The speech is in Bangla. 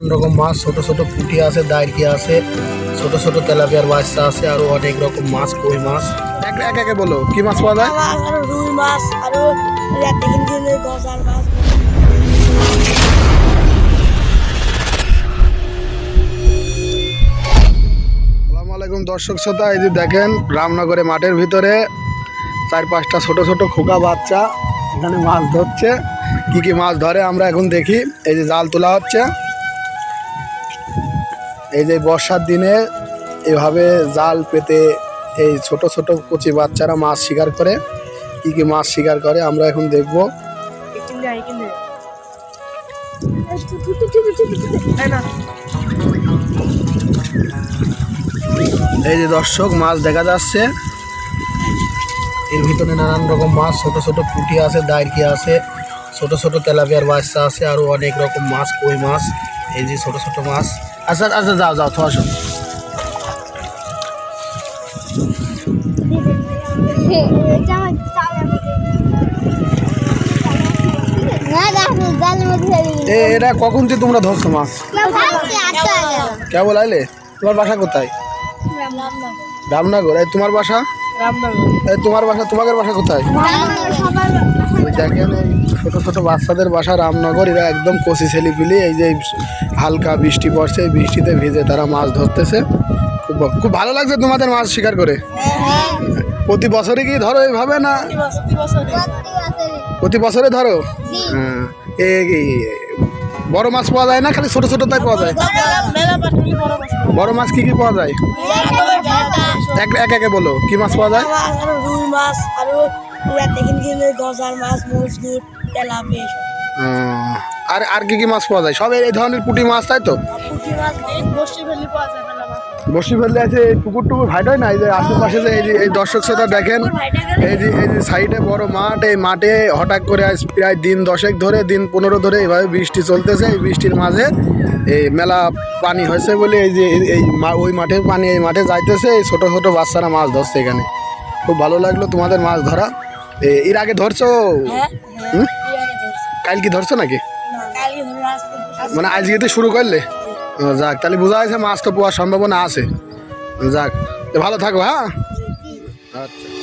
রকম মাছ ছোট ছোট পুঁটি আছে দাঁড়কি আছে ছোট ছোট তেলাপিয়ার বাচ্চা আছে আরও অনেক রকম মাছ কই মাছ। এক এক একে বলো কি মাছ পাওয়া যায়? মাছ রুই মাছ আরও মাছ। আলাইকুম দর্শক শ্রোতা এই যে দেখেন রামনগরে মাঠের ভিতরে চার পাঁচটা ছোট ছোট খোকা বাচ্চা এখানে মাছ ধরছে। কি কি মাছ ধরে আমরা এখন দেখি। এই যে জাল তোলা হচ্ছে। এই যে বর্ষার দিনে এভাবে জাল পেতে এই ছোট ছোট কচি বাচ্চারা মাছ শিকার করে। কি কি মাছ শিকার করে আমরা এখন দেখব। এই যে দর্শক মাছ দেখা যাচ্ছে। এর ভিতরে নানান রকম মাছ ছোট ছোট পুঁটি আছে দাঁড়কি আছে। ছোট ছোট তেলাপিয়ার বাচ্চা আছে আরও অনেক রকম মাছ কই মাছ এই যে ছোট ছোট মাছ। আচ্ছা আচ্ছা যাও যাও তো আসো। এ এটা কখন থেকে তোমরা ধরছো মাছ? কেবল আইলে? তোমার বাসা কোথায়? রামনগর। এই তোমার বাসা? তোমার বাসা তোমাদের বাসা কোথায়? ওই দেখেন এই ছোট ছোট বাচ্চাদের বাসা রামনগর এরা একদম কচি ছেলে পিলি এই যে হালকা বৃষ্টি পড়ছে এই বৃষ্টিতে ভিজে তারা মাছ ধরতেছে। খুব খুব ভালো লাগছে তোমাদের মাছ শিকার করে। প্রতি বছরে কি ধরো এইভাবে না? প্রতি বছরে ধরো? হ্যাঁ। এই- বড় মাছ পাওয়া যায় না? খালি ছোট ছোট তাই পাওয়া যায়? বড় মাছ কি কি পাওয়া যায়? এক এক একে বলো কি মাছ পাওয়া যায়? আরও রুই মাছ আরও গজার মাছ মজদুর আর আর কি কি মাছ পাওয়া যায়? সব এই ধরনের পুঁটি মাছ তাই তো? পুঁটি মাছ বসে ফেলি পাওয়া যায় মাছ বসি ফেললে আছে এই পুকুর টুকুর ভাইট হয় না? এই যে আশেপাশে যে এই যে এই দর্শক শ্রোতা দেখেন এই যে এই যে সাইডে বড় মাঠ এই মাঠে হঠাৎ করে আজ প্রায় দিন দশেক ধরে দিন পনেরো ধরে এইভাবে বৃষ্টি চলতেছে। এই বৃষ্টির মাঝে এই মেলা পানি হয়েছে বলে এই যে এই- ওই মাঠে পানি এই মাঠে যাইতেছে। এই ছোটো ছোট বাচ্চারা মাছ ধরছে এখানে। খুব ভালো লাগল তোমাদের মাছ ধরা। এর আগে ধরছো? হ্যাঁ? হ্যাঁ কাল কি ধরছো। নাকি? মানে আজকে তো শুরু করলে? যাক তাহলে বোঝা যাচ্ছে মাছ তো পাওয়ার সম্ভাবনা আছে। যাক ভালো থাকো হ্যাঁ? আচ্ছা।